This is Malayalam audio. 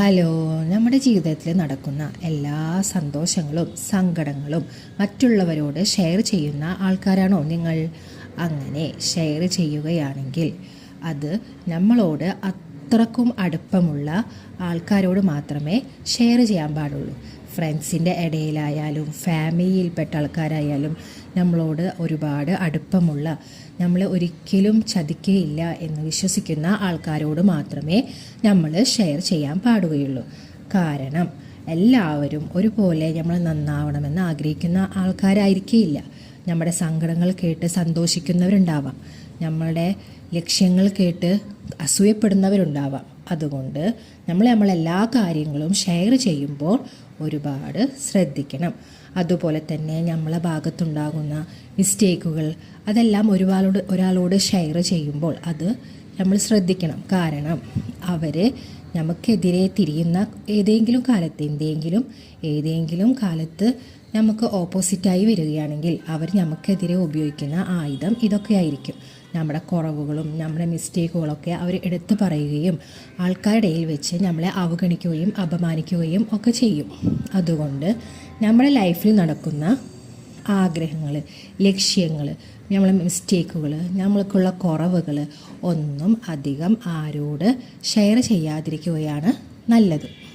ഹലോ നമ്മുടെ ജീവിതത്തിൽ നടക്കുന്ന എല്ലാ സന്തോഷങ്ങളും സങ്കടങ്ങളും മറ്റുള്ളവരോട് ഷെയർ ചെയ്യുന്ന ആൾക്കാരാണോ നിങ്ങൾ? അങ്ങനെ ഷെയർ ചെയ്യുകയാണെങ്കിൽ അത് നമ്മളോട് അത്രക്കും അടുപ്പമുള്ള ആൾക്കാരോട് മാത്രമേ ഷെയർ ചെയ്യാൻ പാടുള്ളൂ. ഫ്രണ്ട്സിന്റെ ഇടയിലായാലും ഫാമിലിയിൽപ്പെട്ട ആൾക്കാരായാലും നമ്മളോട് ഒരുപാട് അടുപ്പമുള്ള നമ്മൾ ഒരിക്കലും ചതിക്കുകയില്ല എന്ന് വിശ്വസിക്കുന്ന ആൾക്കാരോട് മാത്രമേ നമ്മൾ ഷെയർ ചെയ്യാൻ പാടുകയുള്ളൂ. കാരണം എല്ലാവരും ഒരുപോലെ നമ്മൾ നന്നാവണമെന്ന് ആഗ്രഹിക്കുന്ന ആൾക്കാരായിരിക്കില്ല നമ്മുടെ സങ്കടങ്ങൾ കേട്ട് സന്തോഷിക്കുന്നവരുണ്ടാവാം. നമ്മളുടെ ലക്ഷ്യങ്ങൾ കേട്ട് അസൂയപ്പെടുന്നവരുണ്ടാവാം. അതുകൊണ്ട് നമ്മൾ നമ്മളെല്ലാ കാര്യങ്ങളും ഷെയർ ചെയ്യുമ്പോൾ ഒരുപാട് ശ്രദ്ധിക്കണം. അതുപോലെ തന്നെ നമ്മളെ ഭാഗത്തുണ്ടാകുന്ന മിസ്റ്റേക്കുകൾ അതെല്ലാം ഒരുപാട് ഒരാളോട് ഷെയർ ചെയ്യുമ്പോൾ അത് നമ്മൾ ശ്രദ്ധിക്കണം. കാരണം അവർ നമുക്കെതിരെ തിരിയുന്ന ഏതെങ്കിലും കാലത്ത് എന്തെങ്കിലും ഏതെങ്കിലും കാലത്ത് നമുക്ക് ഓപ്പോസിറ്റായി വരികയാണെങ്കിൽ അവർ നമുക്കെതിരെ ഉപയോഗിക്കുന്ന ആയുധം ഇതൊക്കെ ആയിരിക്കും. നമ്മുടെ കുറവുകളും നമ്മുടെ മിസ്റ്റേക്കുകളൊക്കെ അവർ എടുത്തു പറയുകയും ആൾക്കാരുടെ വെച്ച് നമ്മളെ അവഗണിക്കുകയും അപമാനിക്കുകയും ഒക്കെ ചെയ്യും. അതുകൊണ്ട് നമ്മുടെ ലൈഫിൽ നടക്കുന്ന ആഗ്രഹങ്ങൾ ലക്ഷ്യങ്ങൾ നമ്മളെ മിസ്റ്റേക്കുകൾ നമ്മൾക്കുള്ള കുറവുകൾ ഒന്നും അധികം ആരോട് ഷെയർ ചെയ്യാതിരിക്കുകയാണ് നല്ലത്.